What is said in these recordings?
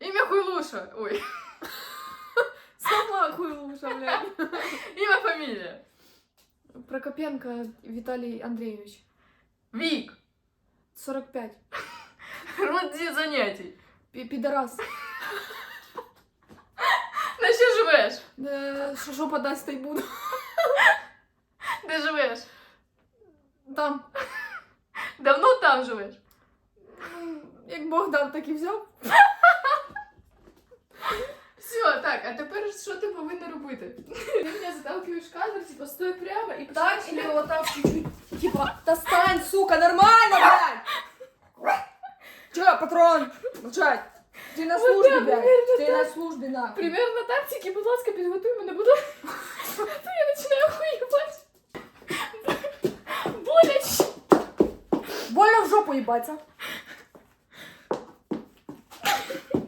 Ім'я Хуйлуша. Ой. Сама хуйлуша, блядь. Ім'я фамілія. Прокопенко Виталий Андреевич. Вік. 45. Роді занятій. Пі- Е, Що що подасть, та й буду. Де живеш? Там. Давно там живеш? Ну, Як Бог дав, так і взяв. Все, так, а тепер що ти повинна робити? Ти мене заталкиваєш в кадр, типа стой прямо і Так, или вот так чуть-чуть. Типа, достань, сука, нормально, блядь! Че, патрон? Молчать. Ти на Вот службі, так, блядь. примерно Ти на службі, нахуй. Примерно тактики, будь ласка, підготуй мене, будь ласка. То я починаю хуювати. Боляче. Больно в жопу їбаться.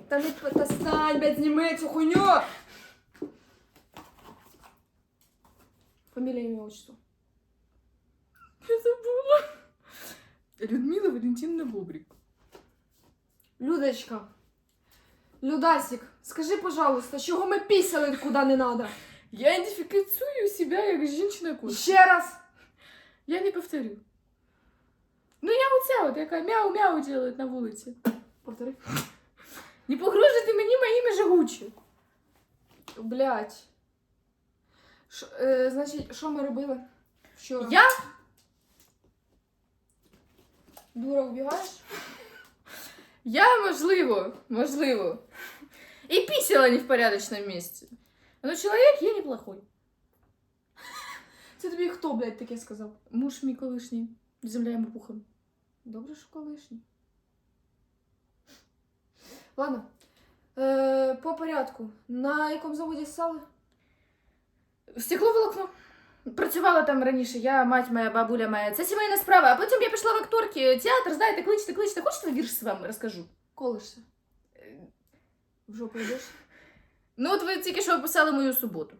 Та не п- достань, блядь, зніми цю хуйню. Фамілія, ім'я, отчество. Я забула. Людмила Валентиновна Бобрик. Людочка. Людасик, скажи, пожалуйста, чого ми пісяли куди не надо? Я ідентифікую себе як жінчина кот. Ще раз. Я не повторю. Ну я оця от, яка мяу-мяу делает на вулиці. Повтори. Не погрожуйте мені моїми жагучі. Блять. Ш, е, значить, що ми робили? Вчора. Я? Дура, убігаєш? Я, можливо, можливо. І пісила не в порядочному місці. Ну, чоловік є неплохой. Це тобі хто, блядь, таке сказав? Муж мій колишній. Земля йому пухом. Добре, що колишній. Ладно. Е, по порядку. На якому заводі ссали? Стекловолокно. Працювала там раніше, я, мать моя, бабуля моя. Це сімейна справа. А потім я пішла в акторки, театр, знаєте, кличте, кличте. Хочете вірш з вами розкажу? Колишся. В жопу йдеш? Ну, от ви тільки що описали мою суботу.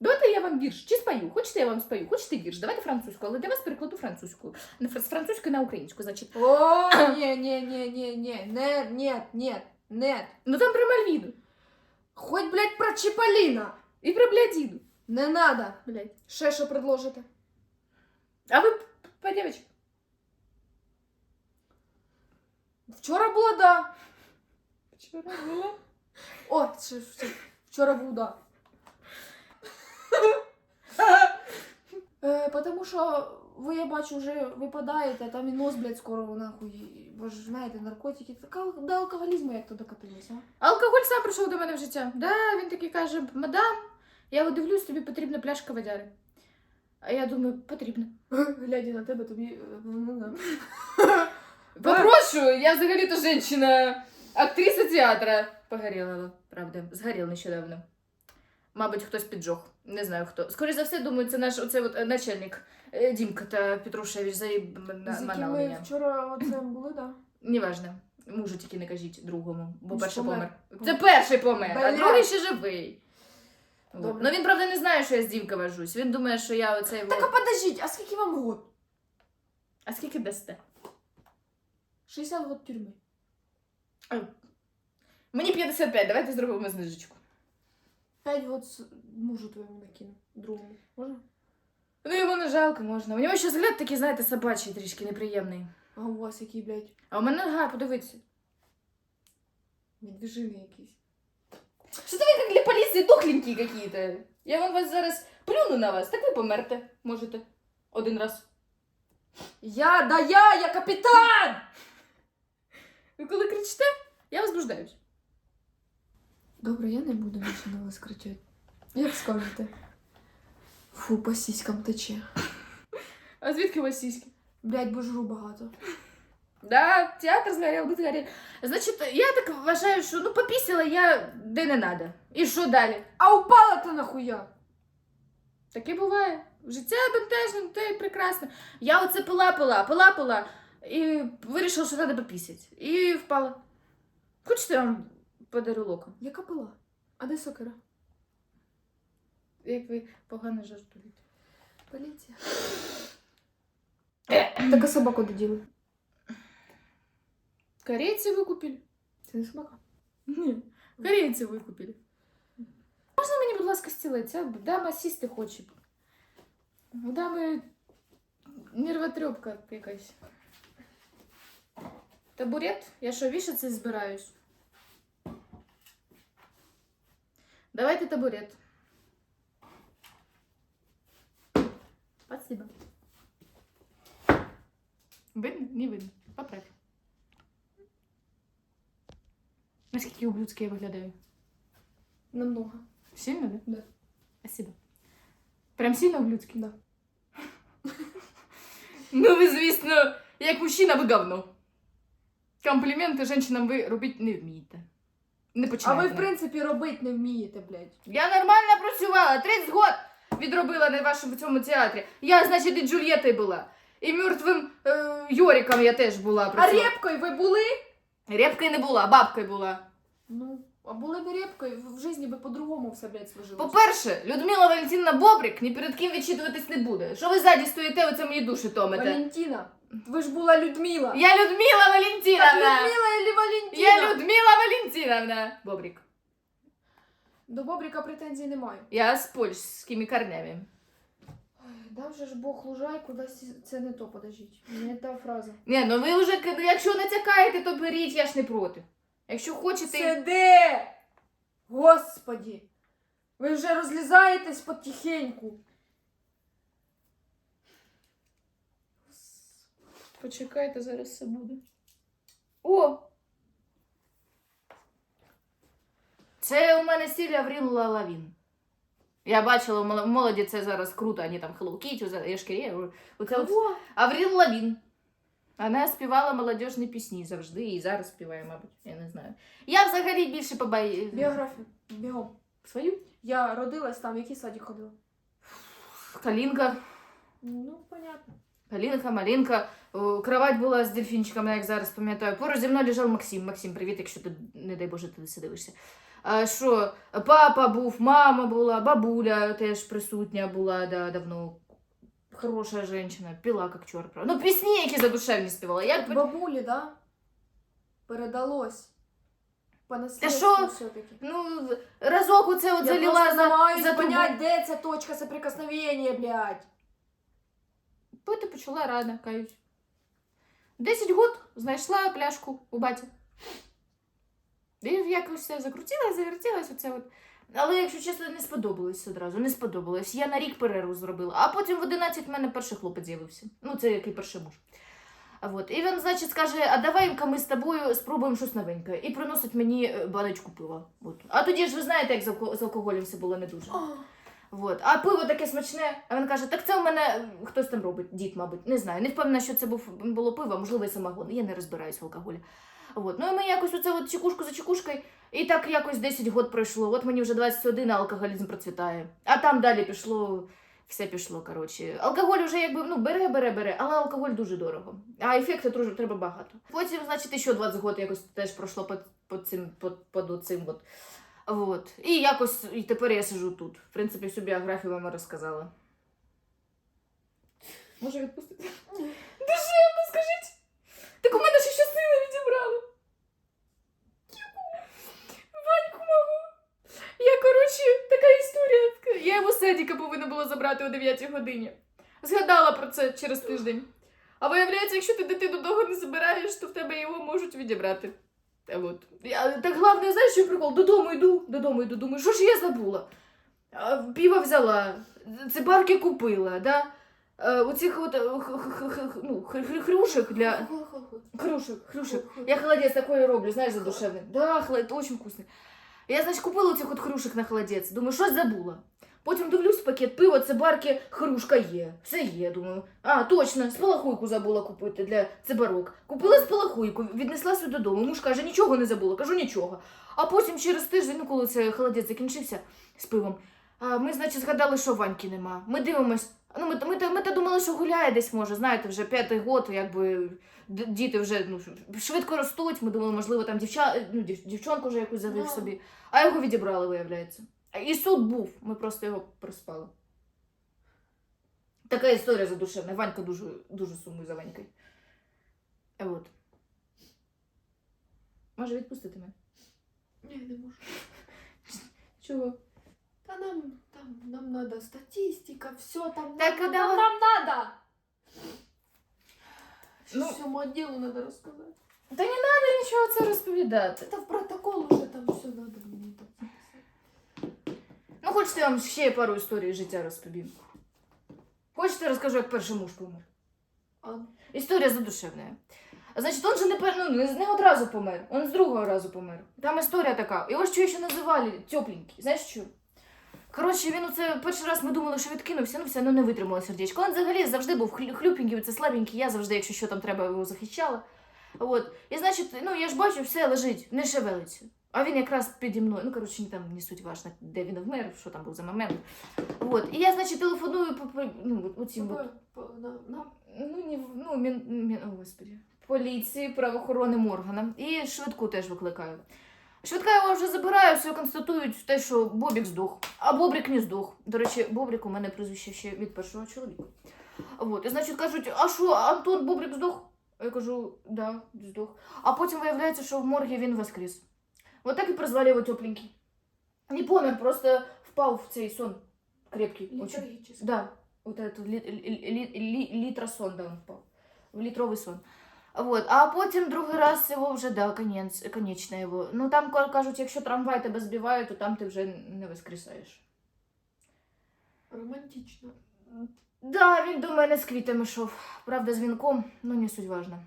Давайте я вам вірш. Чи спою? Хочете, я вам спою? Хочете вірш? Давайте французьку, але для вас перекладу французьку. Не фр- З французької на українську, значить. О, ні, ні, ні, ні, ні, не, нет, нет, нет. Ну там про Мальвіну. Хоть, блядь, про Чиполлино. І про блядіну. Не надо. Блядь. Ще що предложите? А ви п- по девочкам? Вчора було да. Вчора була. О, це, це, вчора був да. Е, потому що ви, я бачу, вже випадаєте, там і нос, блядь, скоро нахуй. Ви ж знаєте, наркотики. Так ал- до алкоголізму як то докатилися. Алкоголь сам прийшов до мене в життя. Да, він такий каже: мадам, я от дивлюсь, тобі потрібна пляшка водяри. А я думаю, потрібно. Глядя на тебе, тобі. е, ну, да. Попрошу, я взагалі-то жінка, актриса театра. Погоріла, правда, згоріла нещодавно. Мабуть, хтось піджог. Не знаю хто. Скоріше за все, думаю, це наш оце от, е, начальник е, Дімка та Петрушевич заїб З на ми мене. вчора оце були, да? Неважно. Мужу тільки не кажіть другому, бо Він перший помер. помер. Це перший помер, а другий ще живий. Добре. Ну він, правда, не знає, що я з Дімка вожусь. Він думає, що я оцей. Так а подождіть, а скільки вам год? А скільки дасте? 60 год тюрми. Мені 55, давайте зробимо знижечку. 5 год с- мужу твоєму накину. Другому. Можна? Ну йому не жалко можна. У нього ще взгляд такий, знаєте, собачий трішки неприємний. А у вас який, блядь, А у мене нога, подивіться. медвежини якісь. Що це ви як для поліції дохленькі какие-то? Я вам вас зараз плюну на вас, так ви померте можете. Один раз. Я, да я, я капітан! Ви коли кричите, я возбуждаюсь. Добре, я не буду більше на вас кричати. Як скажете? Фу, по сіськам тече. А звідки у вас сіськи? Блядь, бо жру багато. Да, театр згорів, ви згорів. Значить, я так вважаю, що ну попісила я де не надо. І що далі? А упала ти нахуя? Таке буває. Життя бентежне, то й прекрасно. Я оце пила, пила, пила, пила, і вирішила, що треба попісять. І впала. Хочете я вам подарю локон? Яка пила? А де сокира? як ви погано жартуєте. Поліція. Так а собаку де діли? Корейці викупили. Це не собака. Ні, корейці викупили. Можна мені, будь ласка, стілець, а? Дама сісти хоче. У дами нервотрепка якась. Табурет? Я що, вішатися збираюсь? Давайте табурет. Спасибо. Видно? Не видно. Поправь. Наскільки ублюдськи я виглядаю? Намного. Сильно, да? Да. Спасибо. Прям сильно ублюдськи? Да. ну, ви, звісно, як мужчина, ви говно. Компліменти жінкам ви робити не вмієте. Не А починайте. ви, в принципі, робити не вмієте, блядь. Я нормально працювала, 30 год відробила на вашому цьому театрі. Я, значить, і Джульєтою була. І мертвим е, Йориком я теж була. А працювала. репкою ви були? Репкою не була, бабкою була. Ну, а були ви репкою, в житті би по-другому все, блядь, сложилось. По-перше, Людмила Валентинівна Бобрик ні перед ким відчитуватись не буде. Що ви ззаді стоїте, оце мої душі томите? Валентина, ви ж була Людмила. Я Людмила Так Валентиновна! Людмила или Валентина? Я Людмила Валентиновна! Бобрик. До Бобрика претензій не маю. Я з польськими корнями. Ой, Дав же ж Бог лужайку, дасть це не то, подождіть. Не та фраза. Ні, ну ви вже, к- якщо натякаєте, то беріть, я ж не проти. Якщо хочете. Це де? Господі! Ви вже розлізаєтесь потихеньку. Почекайте, зараз все буде. О! Це у мене стиль Аврил Лавін. Я бачила в молоді це зараз круто, вони там Hello Kitty, я шкірі. Оце Кого? Аврил Лавін. Вона співала молодіжні пісні завжди і зараз співає, мабуть, я не знаю. Я взагалі більше побаю... Біографію. Бігом. Свою? Я родилась там, в який садик ходила? Калінка. Ну, понятно. Калінка, малинка. Кровать була з дельфінчиками, як зараз пам'ятаю. Поруч зі мною лежав Максим. Максим, привіт, якщо ти, не дай Боже, ти дивишся. А, що, папа був, мама була, бабуля теж присутня була да, давно. Хороша жінка, пила як чорт. правда. Ну, пісні, які задушевні співала. Би- Бабулі, да? Передалось. По що? все-таки. Ну, разок оце от Я залила просто за, намагаюсь за трубу. понять, де ця точка соприкосновення, блядь. Пити почала рано, каюсь. Десять год знайшла пляшку у баті. І якось все закрутилась, завертілась оце от. Але, якщо чесно, не сподобалось одразу, не сподобалось. Я на рік перерву зробила, а потім в 11 в мене перший хлопець з'явився. Ну, це який перший муж. От. І він, значить, скаже: а давай-ка ми з тобою спробуємо щось новеньке. І приносить мені е, баночку пива. От. А тоді ж ви знаєте, як з, алкоголем все було не дуже. Вот. А пиво таке смачне. А він каже: так це у мене хтось там робить, дід, мабуть. Не знаю. Не впевнена, що це був, було пиво, можливо, і самогон. Я не розбираюсь в алкоголі. Вот. Ну і ми якось оце от чекушку за чекушкою, і так якось 10 год пройшло. От мені вже 21, а алкоголізм процвітає. А там далі пішло. Все пішло, коротше. Алкоголь вже якби ну бере, бере, бере, але алкоголь дуже дорого. А ефекту дуже треба багато. Потім, значить, ще 20 років якось теж пройшло під, під цим, під, під цим от. Вот. І якось і тепер я сижу тут. В принципі, всю біографію вам розказала. Може відпустити? Душевно, скажіть! Так у мене ще щасливо відібрали. Ваньку мого. Я, коротше, така історія. Я його з садика повинна була забрати о 9 годині. Згадала про це через тиждень. А виявляється, якщо ти дитину довго не забираєш, то в тебе його можуть відібрати. Та от. Я, так головне, знаєш, що прикол? Додому йду, додому йду, думаю, що ж я забула? Піва взяла, цибарки купила, да? Е, Оцих от е, ну, хр- хр- хрюшек для... Хрюшек, хрюшек. Я холодець такой роблю, знаєш, задушевний. Да, холодець, очень вкусний. Я, значить, купила цих от хрюшек на холодець. Думаю, щось забула. Потім дивлюсь пакет пива, цибарки, хрюшка є. Все є, думаю. А, точно, спалахуйку забула купити для цибарок. Купила спалахуйку, віднесла сюди додому. Муж каже, нічого не забула, кажу нічого. А потім через тиждень, ну коли це холодець закінчився з пивом, ми, значить, згадали, що Ваньки нема. Ми дивимось. Ну, ми, ми, ми, ми та думали, що гуляє десь може, знаєте, вже п'ятий год, якби діти вже ну, швидко ростуть. Ми думали, можливо, там дівча, ну, дів, дівчонку вже якусь завів Да. собі. А його відібрали, виявляється. І суд був, ми просто його проспали. Така історія задушевна. Ванька дуже, дуже сумує за Ванькою. От. Може відпустити мене? Ні, не можу. Чого? Та нам, там, нам надо статистика, все там. Так, нам, нам, нам надо. Ну. Всьому отделу надо рассказать. Та не треба нічого це розповідати. Это в протокол уже там все надо мне там записать. Ну, хочете, я вам ще пару історій життя розповім. Хочете, розкажу, як перший муж помер. А, Історія задушевна. Значить, он же не, пер... ну, не, не одразу помер, он з другого разу помер. Там історія така. Його ж ще називали тепленький. Знаєш що? Коротше, він оце перший раз ми думали, що відкинувся, ну все одно не витримало сердечко. Він взагалі завжди був хлю- хлюпенький, це слабенький, я завжди, якщо що там треба, його захищала. От. І значить, ну я ж бачу, все лежить, не шевелиться. А він якраз піді мною. Ну, коротше, там не суть важна, де він вмер, що там був за момент. От. І я, значить, телефоную по, ну, оцім Ну, в- ну, мін, мін, о, господи. Поліції, правоохоронним органам. І швидку теж викликаю. Швидка його вже забираю, все констатують те, що Бобік здох. А Бобрик не здох. До речі, Бобрик у мене прізвище ще від першого чоловіка. От. І значить кажуть, а що, Антон Бобрик здох? А Я кажу, да, здох. А потім виявляється, що в моргі він воскрес. От так і призвали його тепленький. Не помер, просто впав в цей сон крепкий. Очень. Да, вот этот ли, ли, ли, ли, літросон, да, он впав. В літровий сон. Вот. А потім другий раз його вже, да, конець, конечно його. Ну там ка- кажуть, якщо трамвай тебе збиває, то там ти вже не воскресаєш. Романтично. Да, він до мене з квітами йшов. Правда, з вінком, ну не суть важно.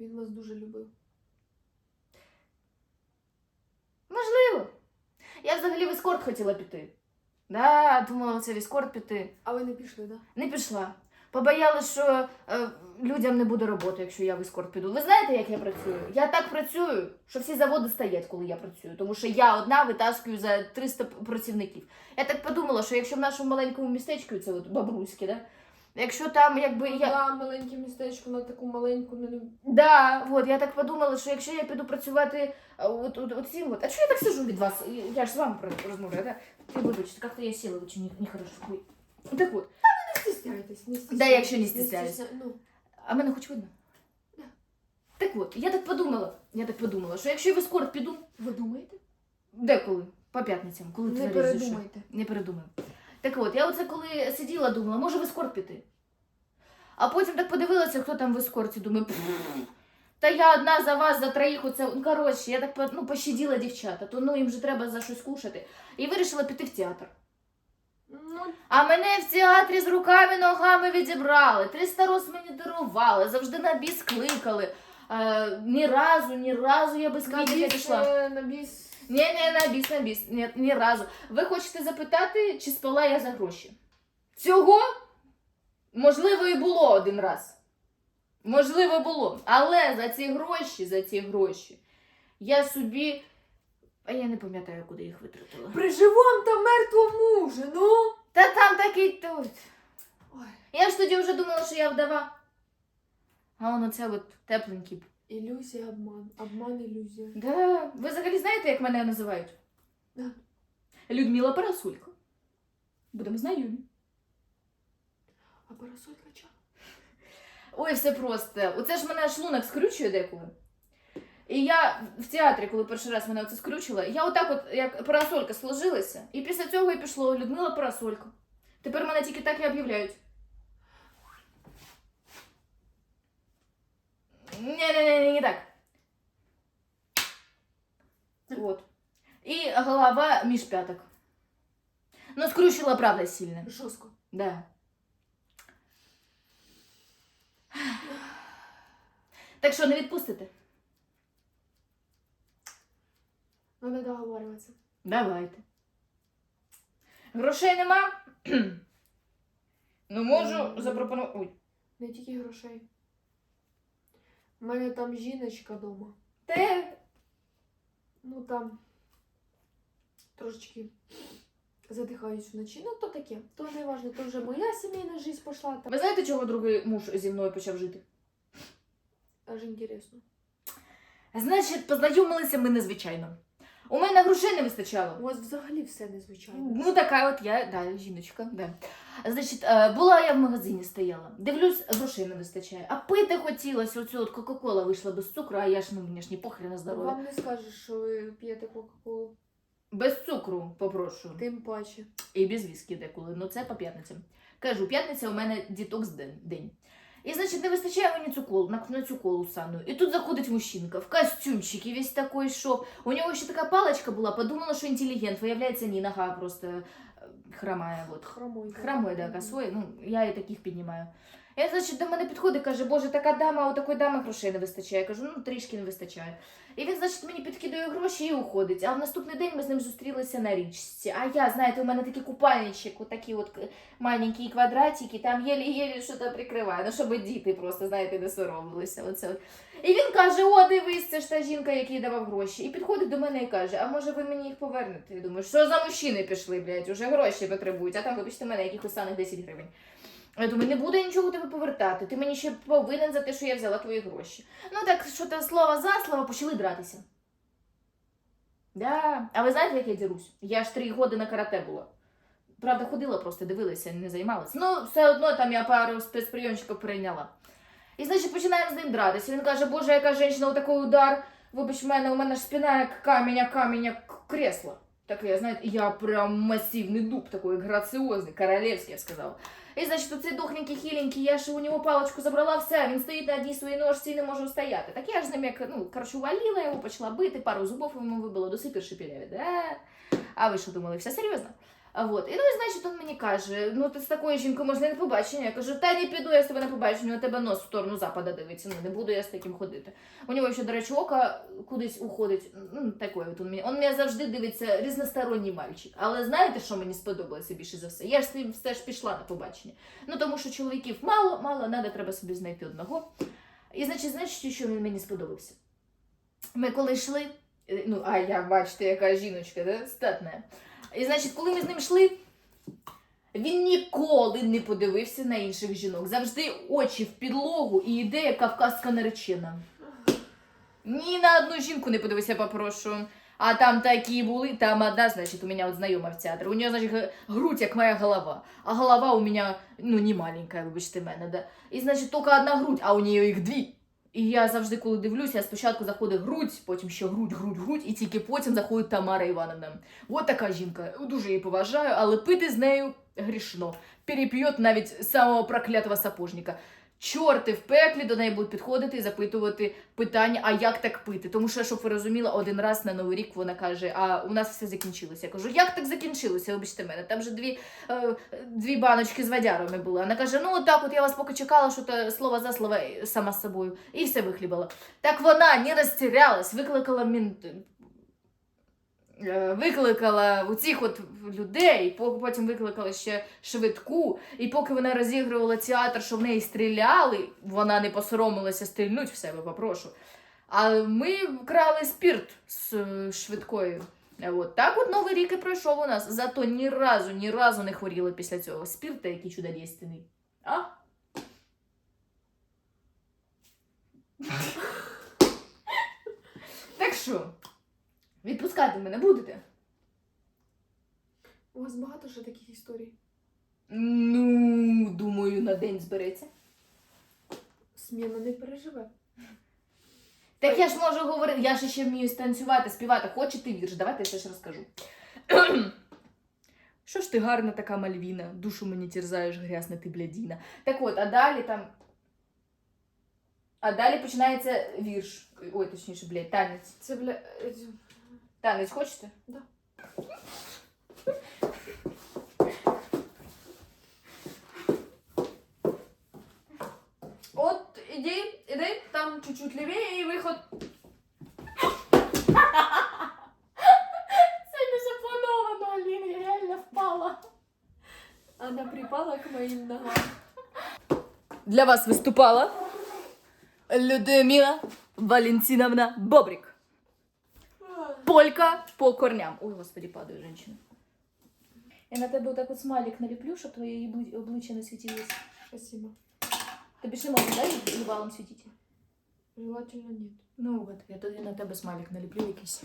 Він вас дуже любив. Можливо. Я взагалі в ескорт хотіла піти. Да, думала, це в ескорт піти. А ви не пішли, да? Не пішла. Побоялась, що е, людям не буде роботи, якщо я в ескорт піду. Ви знаєте, як я працюю? Я так працюю, що всі заводи стоять, коли я працюю. Тому що я одна витаскую за 300 працівників. Я так подумала, що якщо в нашому маленькому містечку, це от Бабруське, да? якщо там якби я. Да, маленьке містечко на таку маленьку не Да, от я так подумала, що якщо я піду працювати от, от, от цим, от. А чого я так сижу від вас? Я ж з вами розмовляю, да? Ти вибачте, як-то я сіла очень нехорошо. Так от. Стесняйтесь, не стесняйтесь. Да, якщо не стесняюсь. стесня- Ну, А мене хоч видно? Да. Так от, я так подумала, я так подумала, що якщо я в ескорт піду, ви думаєте? деколи, по п'ятницям, коли ти Не налізеш. передумайте. Не передумаю. Так от, я оце коли сиділа, думала, може в ескорт піти. А потім так подивилася, хто там в ескорті, думаю, «Пф, та я одна за вас, за троїх, оце, ну, коротше, я так по- ну, пощадила дівчата, то ну їм же треба за щось кушати. І вирішила піти в театр. Ну, А мене в театрі з руками ногами відібрали. 300 роз мені дарували, завжди на біс кликали. Е, ні разу, ні разу я без не біс, пішла. е, на біс. Ні, ні, на біс, на біс. Ні, ні разу. Ви хочете запитати, чи спала я за гроші? Цього можливо і було один раз. Можливо, було. Але за ці гроші, за ці гроші, я собі. А я не пам'ятаю, куди їх витратила. При живом та мертвому мужі, ну. Та там такий тут. Ой, Я ж тоді вже думала, що я вдова. А воно це от тепленький. ілюзія, обман. Обман, ілюзія. Да. Ви взагалі знаєте, як мене називають? Да. Людмила Парасулька. Будемо знайомі. А парасолька чого? Ой, все просто. Оце ж мене шлунок скрючує деколи. І я в театрі, коли перший раз мене оце скрючило, я отак от, як парасолька сложилася, і після цього і пішло Людмила Парасолька. Тепер мене тільки так і об'являють. Ні-ні-ні, не так. От. І голова між п'яток. Ну, скрючила, правда, сильно. Жорстко. Да. Так що, не відпустите? Надо договариваться. Давайте. Грошей нема? ну, можу запропонувати. Ой. Не тільки грошей. У мене там жіночка дома. Те. Ну там трошечки задихаюсь вночі. Ну то таке, то не важно, то вже моя сімейна життя пішла. Там. Ви знаєте, чого другий муж зі мною почав жити? Аж інтересно. Значить, познайомилися ми незвичайно. У мене грошей не вистачало. У вас взагалі все незвичайно. Ну, така от я, да, жіночка, да. Значить, е, була я в магазині стояла. Дивлюсь, грошей не вистачає. А пити хотілося, оцю от Кока-Кола вийшла без цукру, а я ж ну мені ж ні похрена на здоров'я. Вам не скажеш, що ви п'єте Кока-Колу. Без цукру, попрошу. Тим паче. І без віскі деколи. Ну це по п'ятницям. Кажу, п'ятниця у мене дітокс день. День. І значить, не вистачає мені цю колу, на, на цю колу сану. І тут заходить мужчинка в костюмчике весь такий, що у нього ще така паличка була, подумала, що інтелігент. Виявляється, ні, нога просто хромая. хромає. Вот. Хромой. Хромой, да, косой, ну, я і таких піднімаю. Я, значить, до мене підходить, каже, боже, така дама, у такої дами грошей не вистачає. Я кажу, ну трішки не вистачає. І він, значить, мені підкидає гроші і уходить. А в наступний день ми з ним зустрілися на річці. А я, знаєте, у мене такий купальничок, отакі от маленькі квадратики, там єлі-єлі щось прикриває, ну, щоб діти просто, знаєте, не соромилися. Оце от. І він каже: О, дивись, це ж та жінка, якій давав гроші. І підходить до мене і каже: А може ви мені їх повернете? Я думаю, що за мужчини пішли, блядь, уже гроші потребують, а там, вибачте мене, якихось самих 10 гривень. Я думаю, не буду я нічого тебе повертати. Ти мені ще повинен за те, що я взяла твої гроші. Ну так, що то слово за слово почали дратися. Да. А ви знаєте, як я дерусь? Я ж три роки на карате була. Правда, ходила просто, дивилася, не займалася. Ну, все одно там я пару спецприйомчиків прийняла. І значить починаємо з ним дратися. Він каже, боже, яка жінка, отакий удар. Вибач мене, у мене ж спина як камінь, камінь як кресло. Так я, знаєте, я прям масивний дуб такой, граціозний, королевський, я сказала. І значить, оцей дохленький хіленький, я ж у нього паличку забрала, все, він стоїть на одній своїй ножці і не може устояти. Так я ж з ним як, ну, короче, увалила його, почала бити, пару зубов йому вибила, до сих пір. Да? А ви що думали, все серйозно? Вот. І ну, і значить, він мені каже, ну ти з такою жінкою можна і на побачення. Я кажу, та не піду я з тебе на побачення, у тебе нос в сторону запада дивиться, ну не буду я з таким ходити. У нього ще, до речі, око кудись уходить. Ну, такий от він мені. Он мене завжди дивиться різносторонній мальчик. Але знаєте, що мені сподобалося більше за все? Я ж все ж пішла на побачення. Ну тому що чоловіків мало, мало, надо, треба собі знайти одного. І значить, знаєте, що він мені сподобався? Ми коли йшли, е, ну, а я, бачите, яка жіночка, да? статна. І значить, коли ми з ним йшли, він ніколи не подивився на інших жінок. Завжди очі в підлогу і йде як кавказька наречена. Ні на одну жінку не подивився, попрошу. А там такі були, там одна, значит, у меня вот знайома в театрі. У нее, значит, грудь, як моя голова. А голова у меня, ну, не маленькая, вибачте мене, да. І, значить, тільки одна грудь, а у нее їх дві. І я завжди, коли дивлюся, спочатку заходить грудь, потім ще грудь, грудь, грудь, і тільки потім заходить Тамара Івановна. От така жінка. Дуже її поважаю, але пити з нею грішно. Переп'є навіть самого проклятого сапожника. Чорти в пеклі до неї будуть підходити і запитувати питання, а як так пити? Тому що, щоб ви розуміли, один раз на Новий рік вона каже, а у нас все закінчилося. Я кажу, як так закінчилося? Вибачте мене, там же дві, е, дві баночки з водярами були. Вона каже, ну так, от я вас поки чекала, що то слово за слово е, сама з собою. І все вихлібала. Так вона не розтірялась, викликала мін... е, Викликала у цих от людей, потім викликала ще швидку, і поки вона розігрувала театр, що в неї стріляли, вона не посоромилася стрільнуть в себе, попрошу. А ми вкрали спірт з е, швидкою. Е, От так от новий рік і пройшов у нас. Зато ні разу, ні разу не хворіли після цього. Спірт який чудодійственний. А? так що, відпускати мене будете? У вас багато ще таких історій. Ну, думаю, на день збереться. Сміна не переживе. Так я ж можу говорити, я ж ще вмію станцювати, співати. Хочете вірш? Давайте я ж розкажу. Що ж ти гарна така мальвіна, душу мені терзаєш, грязна ти блядіна. Так от, а далі там. А далі починається вірш. Ой, точніше, блядь, танець. Це бля. е, Танець хочете? Да. От іди, іди, там чуть-чуть лівіє і виход. Це не заплановано, Аліна, я реально впала. Она припала к моїм ногам. Для вас виступала Людмила Валентиновна Бобрик. Полька по корням. Ой, господи, падаю, женщина. Я на тебе отак от смайлик наліплю, щоб твоє обличчя не світилось. Спасибо. Тобі ж не можна, да, їбалом світити? Желательно нет. Ну от, я тоді на тебе смайлик наліплю якийсь.